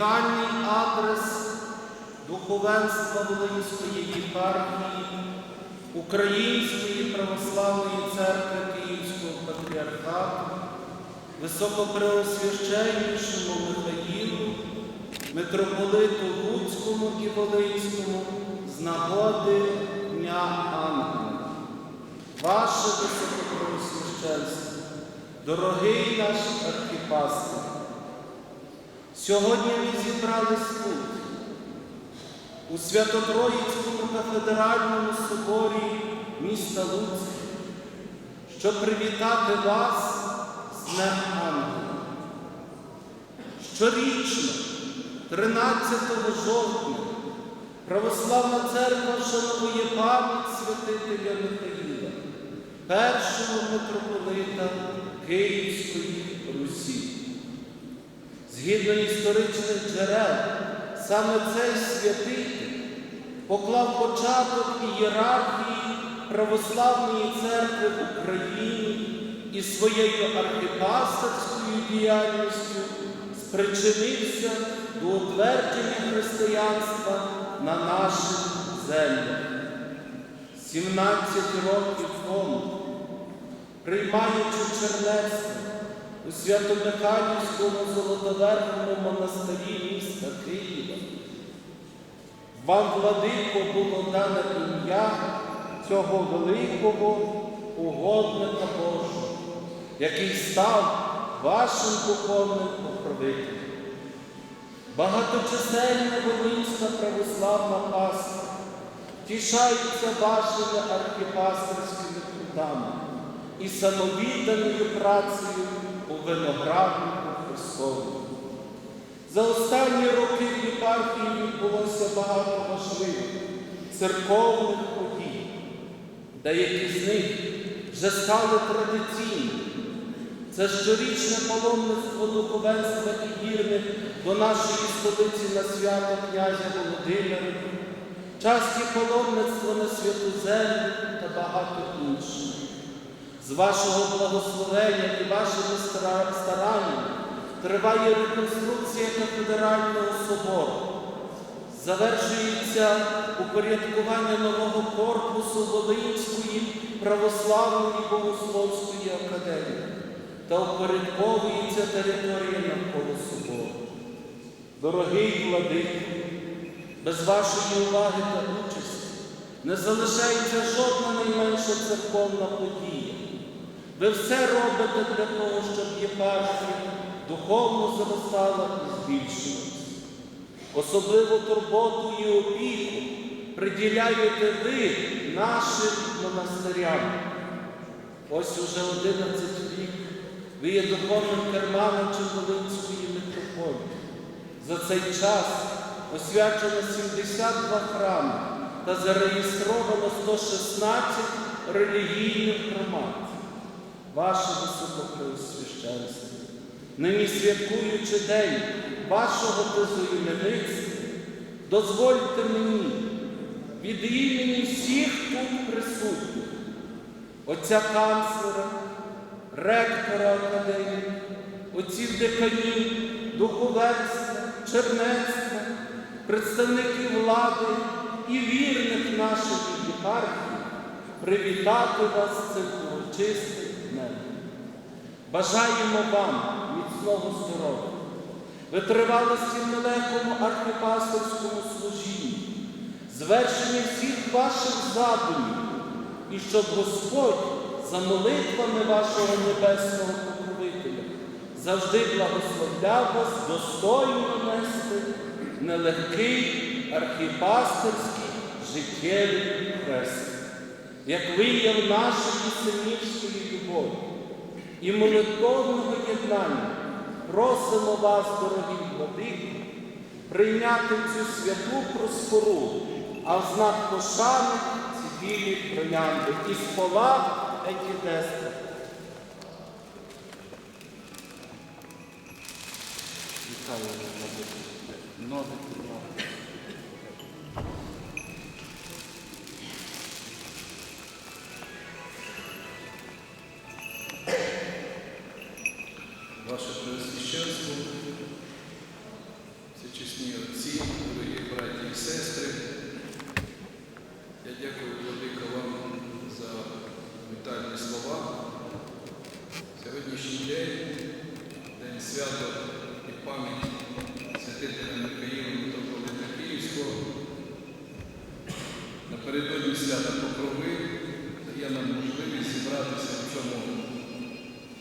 Вітальний адрес духовенства Волинської єпархії Української православної церкви Київського патріархату, Високопреосвященнішому Михаїлу, митрополиту Луцькому і Волинському з нагоди Дня Ангела. Ваше високопреосвященство, дорогий наш архіпастир, Сьогодні ми зібрались тут, у Свято-Троїцькому кафедральному соборі міста Луцьк, щоб привітати вас з Днем Ангела. Щорічно, 13 жовтня, Православна церква вшановує пам'ять святителя Михаїла, першого митрополита Київської. Згідно історичних джерел, саме цей святитель поклав початок ієрархії православної церкви в Україні і своєю архіпастерською діяльністю спричинився до утвердження християнства на наших землях. 17 років тому, приймаючи чернецтво, у Свято-Михайлівському Золотоверховому монастирі міста Києва. Вам, владико, було дане ім'я цього великого угодника Божого, який став вашим духовним покровителем. Багаточисельна Волинська православна паства тішається вашими архіпастерськими трудами і самовідданою працею у винограднику Христову. За останні роки в єпархії відбулося багато важливих церковних подій, деякі з них вже стали традиційними. Це щорічне паломництво духовенства і вірних до нашої столиці на свято князя Володимира, часті паломництво на святу землю та багато інших. З вашого благословення і вашими стараннями триває реконструкція кафедрального собору. Завершується упорядкування нового корпусу Волинської православної богословської академії та упорядковується територія навколо собору. Дорогий владико, без вашої уваги та участі не залишається жодна найменша церковна подія. Ви все робите для того, щоб єпархія духовно зростала і збільшилася. Особливу турботу і опіку приділяєте ви нашим монастирям. Ось уже 11 рік ви є духовним керманичем Волинської митрополії. За цей час освячено 72 храми та зареєстровано 116 релігійних громад. Ваше високопреосвященство, нині святкуючи день вашого безоіменництва, дозвольте мені від імені всіх тут присутніх, отця канцлера, ректора академії, отців деканів, духовенства, чернецтва, представників влади і вірних наших єпархій привітати вас цим урочистим. Бажаємо вам міцного здоров'я, витривалості в нелегкому архіпасторському служінні, звершення всіх ваших задумів, і щоб Господь за молитвами вашого небесного покровителя завжди благословляв вас достойно нести нелегкий архіпастерський життєвий хрест, як вияв нашої синівської любові і молитовного єднання просимо вас, дорогі владики, прийняти цю святу проспору, а в знак пошани ці білі троянди і спола екідеста. Вітаю владико. Ноги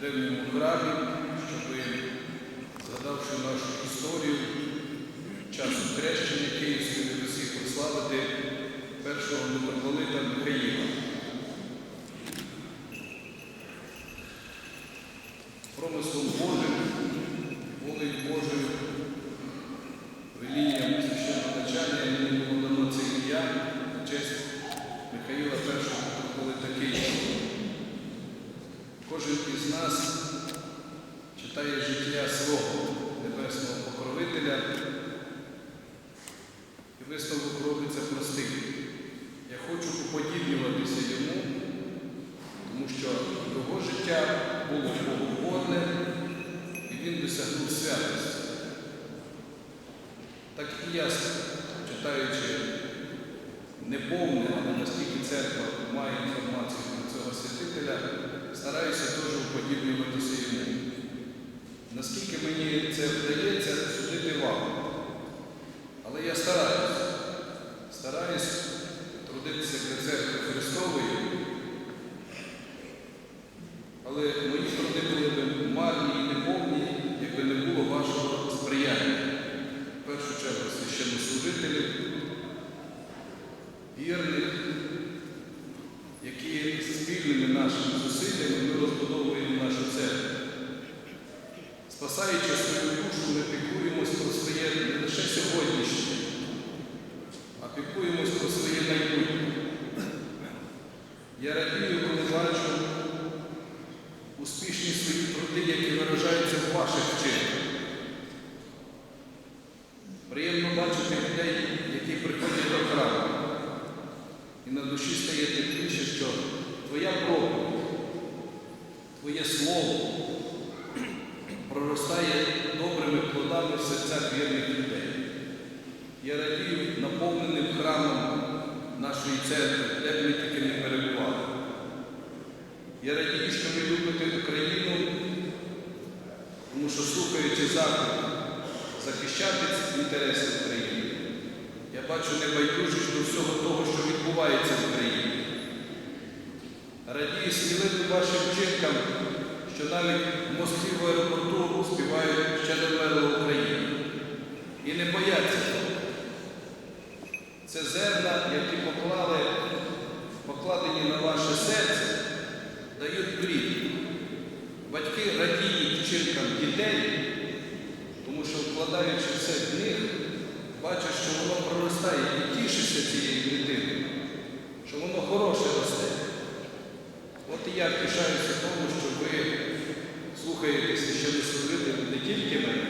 древньому храмі, щоб, згадавши нашу історію, часу хрещення Київської Русі прославити першого митрополита Михаїла. Промислом Божим, волею Божою, велінням священного начальника мені було дано це ім'я на честь Михаїла першого митрополита Київського. Кожен із нас читає життя свого небесного покровителя, і висновок робиться простий. Я хочу уподібнюватися йому, тому що його життя було богоугодне, і він досягнув святості. Так і я, читаючи неповне, але наскільки церква має інформацію святителя, стараюся теж уподібнюватися йому. Наскільки мені це вдається, судити вам. Але я стараюсь. Стараюсь трудитися для церкви Христової. Але мої труди були б марні і неповні, якби не було вашого сприяння. В першу чергу священнослужителів, вірних, які спільними нашими зусиллями ми розбудовуємо нашу церкву. Спасаючи свою душу, ми піклуємось про своє не лише сьогоднішнє, а піклуємось про своє майбутнє. Я радію, коли бачу успішні свої труди, які виражаються в ваших вчинках. Приємно бачити людей, які приходять до храму. І на душі стає тепліше, що твоя проповідь, твоє слово проростає добрими плодами в серцях вірних людей. Я радію наповненим храмом нашої церкви, де б ми тільки не перебували. Я радію, що ви любите Україну, тому що слухаючи заклик захищати інтереси України, я бачу небайдужість до всього того, що відбувається в Україні. Радію сміливим вашим вчинкам, що навіть в Москві в аеропорту співають ще вмерла Україна. І не бояться того. Це зерна, які поклали, покладені на ваше серце, дають плід. Батьки радіють вчинкам дітей, тому що вкладаючи все в них, бачать, що воно проростає і тішиться цією дитиною, що воно хороше росте. От я пишаюся тому, що ви слухаєте священнослужителів не тільки мене,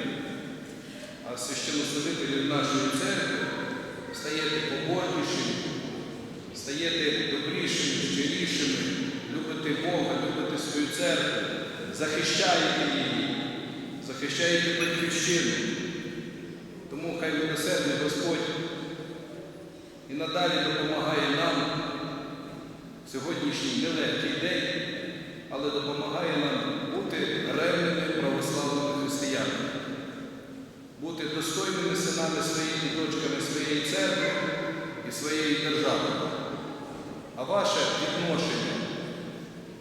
а священнослужителів нашої церкви, стаєте побожнішими, стаєте добрішими, щирішими, любите Бога, любите свою церкву, захищаєте її, захищаєте батьківщину. Тому хай милосердний Господь і надалі допомагає нам сьогоднішній нелегкий день, але допомагає нам бути ревними православними християнами, бути достойними синами своїми дочками своєї церкви і своєї держави. А ваше відношення,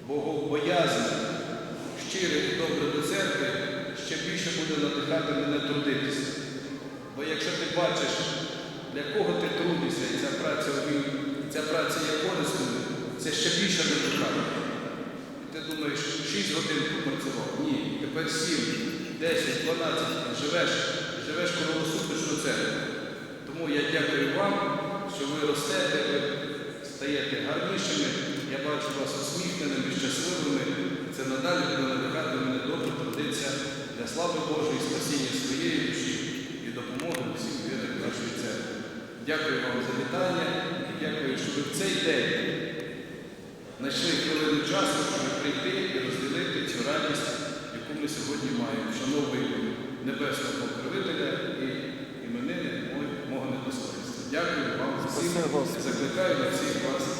богобоязне, щире і добре до церкви ще більше буде надихати мене трудитися. Бо якщо ти бачиш, для кого ти трудишся, і ця праця, ця праця є корисною, це ще більше надихає. І ти думаєш, 6 годин попрацював. Ні, тепер 7, 10, 12, живеш, живеш круглосуточну церкву. Тому я дякую вам, що ви ростете, ви стаєте гарнішими. Я бачу вас усміхненими, щасливими. Це надалі буде надихати мене добре трудитися для слави Божої, спасіння своєї душі і допомоги всіх вірних нашої церкви. Дякую вам за вітання і дякую, що ви в цей день знайшли хвилину часу, щоб прийти і розділити цю радість, яку ми сьогодні маємо. Шановуємо Небесного покровителя і іменини мого недостойства. Дякую вам всім. Закликаю на всіх вас.